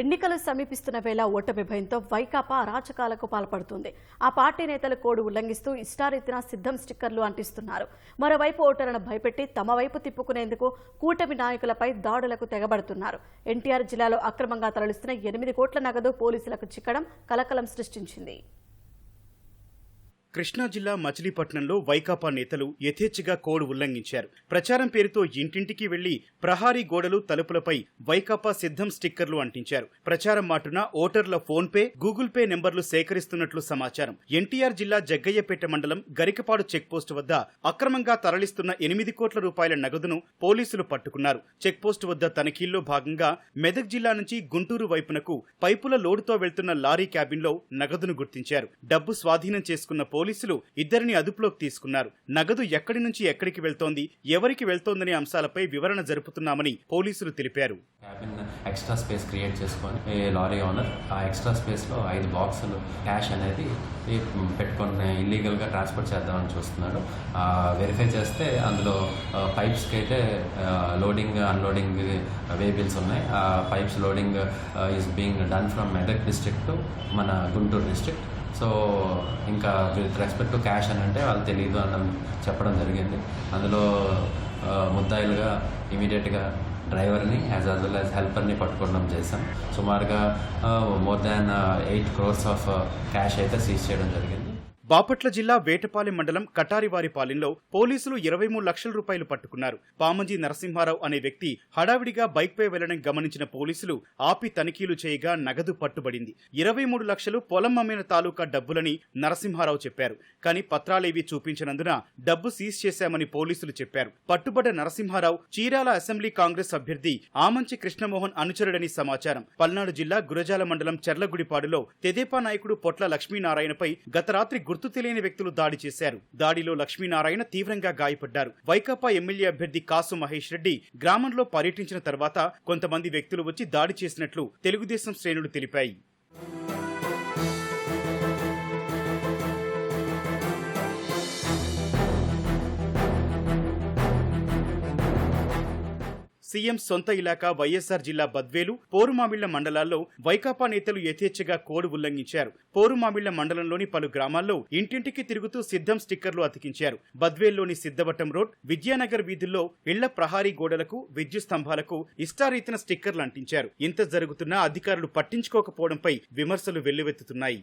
ఎన్నికలు సమీపిస్తున్న వేళ ఓటమి భయంతో వైకాపా అరాచకాలకు పాల్పడుతుంది. ఆ పార్టీ నేతలు కోడ్ ఉల్లంఘిస్తూ ఇష్టారీతిన సిద్ధం స్టిక్కర్లు అంటిస్తున్నారు. మరోవైపు ఓటర్లను భయపెట్టి తమ వైపు తిప్పుకునేందుకు కూటమి నాయకులపై దాడులకు తెగబడుతున్నారు. ఎన్టీఆర్ జిల్లాలో అక్రమంగా తరలిస్తున్న ఎనిమిది కోట్ల నగదు పోలీసులకు చిక్కడం కలకలం సృష్టించింది. కృష్ణా జిల్లా మచిలీపట్నంలో వైకాపా నేతలు యథేచ్ఛగా కోడ్ ఉల్లంఘించారు. ప్రచారం పేరుతో ఇంటింటికి వెళ్ళి ప్రహారీ గోడలు తలుపులపై వైకాపా సిద్ధం స్టిక్కర్లు అంటించారు. ప్రచారం మాటున ఓటర్ల ఫోన్ పే గూగుల్ పే నెంబర్లు సేకరిస్తున్నట్లు సమాచారం. ఎన్టీఆర్ జిల్లా జగ్గయ్యపేట మండలం గరికపాడు చెక్పోస్ట్ వద్ద అక్రమంగా తరలిస్తున్న ఎనిమిది కోట్ల రూపాయల నగదును పోలీసులు పట్టుకున్నారు. చెక్పోస్ట్ వద్ద తనిఖీల్లో భాగంగా మెదక్ జిల్లా నుంచి గుంటూరు వైపునకు పైపుల లోడుతో వెళ్తున్న లారీ క్యాబిన్లో నగదును గుర్తించారు. డబ్బు స్వాధీనం చేసుకున్న పోలీసులు పోలీసులు ఇద్దరిని అదుపులోకి తీసుకున్నారు. నగదు ఎక్కడి నుంచి ఎక్కడికి వెళ్తోంది ఎవరికి వెళ్తోందనే అంశాలపై వివరణ జరుపుతున్నామని పోలీసులు తెలిపారు. ఎక్స్ట్రా స్పేస్ క్రియేట్ చేసుకొని లారీ ఓనర్ ఆ ఎక్స్ట్రా స్పేస్లో ఐదు బాక్సులు క్యాష్ అనేది పెట్టుకుని పెట్టుకొని ఇల్లీగల్గా ట్రాన్స్పోర్ట్ చేద్దామని చూస్తున్నాడు. వెరిఫై చేస్తే అందులో పైప్స్కి అయితే లోడింగ్ అన్లోడింగ్ వెహికల్స్ ఉన్నాయి. ఆ pipes loading is being done from Medak district మన గుంటూరు డిస్ట్రిక్ట్ సో ఇంకా విత్ రెస్పెక్ట్ టు క్యాష్ అని అంటే వాళ్ళు తెలియదు అని చెప్పడం జరిగింది. అందులో ముద్దాయిలుగా ఇమీడియట్గా డ్రైవర్ని యాజ్ అస్ వెల్ యాజ్ హెల్పర్ని పట్టుకోవడం చేశాం. సుమారుగా more than eight crores of cash అయితే సీజ్ చేయడం జరిగింది. బాపట్ల జిల్లా వేటపాలెం మండలం కటారివారిపాలెంలో పోలీసులు ఇరవై మూడు లక్షల రూపాయలు పట్టుకున్నారు. పామంజి నరసింహారావు అనే వ్యక్తి హడావిడిగా బైక్పై వెళ్ళడం గమనించిన పోలీసులు ఆపి తనిఖీలు చేయగా నగదు పట్టుబడింది. ఇరవై మూడు లక్షలు పొలం అమ్మిన తాలూకా డబ్బులని నరసింహారావు చెప్పారు. కానీ పత్రాలేవీ చూపించినందున డబ్బు సీజ్ చేశామని పోలీసులు చెప్పారు. పట్టుబడ్డ నరసింహారావు చీరాల అసెంబ్లీ కాంగ్రెస్ అభ్యర్థి ఆమంచి కృష్ణమోహన్ అనుచరుడని సమాచారం. పల్నాడు జిల్లా గురజాల మండలం చెర్లగుడిపాడులో తెదేపా నాయకుడు పొట్ల లక్ష్మీనారాయణపై గత రాత్రి గుర్తు తెలియని వ్యక్తులు దాడి చేశారు. దాడిలో లక్ష్మీనారాయణ తీవ్రంగా గాయపడ్డారు. వైకాపా ఎమ్మెల్యే అభ్యర్థి కాసు మహేష్ రెడ్డి గ్రామంలో పర్యటించిన తర్వాత కొంతమంది వ్యక్తులు వచ్చి దాడి చేసినట్లు తెలుగుదేశం శ్రేణులు తెలిపాయి. సీఎం సొంత ఇలాకా వైఎస్ఆర్ జిల్లా బద్వేలు పోరుమామిళ్ళ మండలాల్లో వైకాపా నేతలు యథేచ్ఛగా కోడ్ ఉల్లంఘించారు. పోరుమామిళ్ళ మండలంలోని పలు గ్రామాల్లో ఇంటింటికి తిరుగుతూ సిద్ధం స్టిక్కర్లు అతికించారు. బద్వేల్లోని సిద్ధవటం రోడ్ విద్యానగర్ వీధుల్లో ఇళ్ళ ప్రహారీ గోడలకు విద్యుత్ స్తంభాలకు ఇష్టారీతిన స్టిక్కర్లు అంటించారు. ఇంత జరుగుతున్నా అధికారులు పట్టించుకోకపోవడంపై విమర్శలు వెల్లువెత్తుతున్నాయి.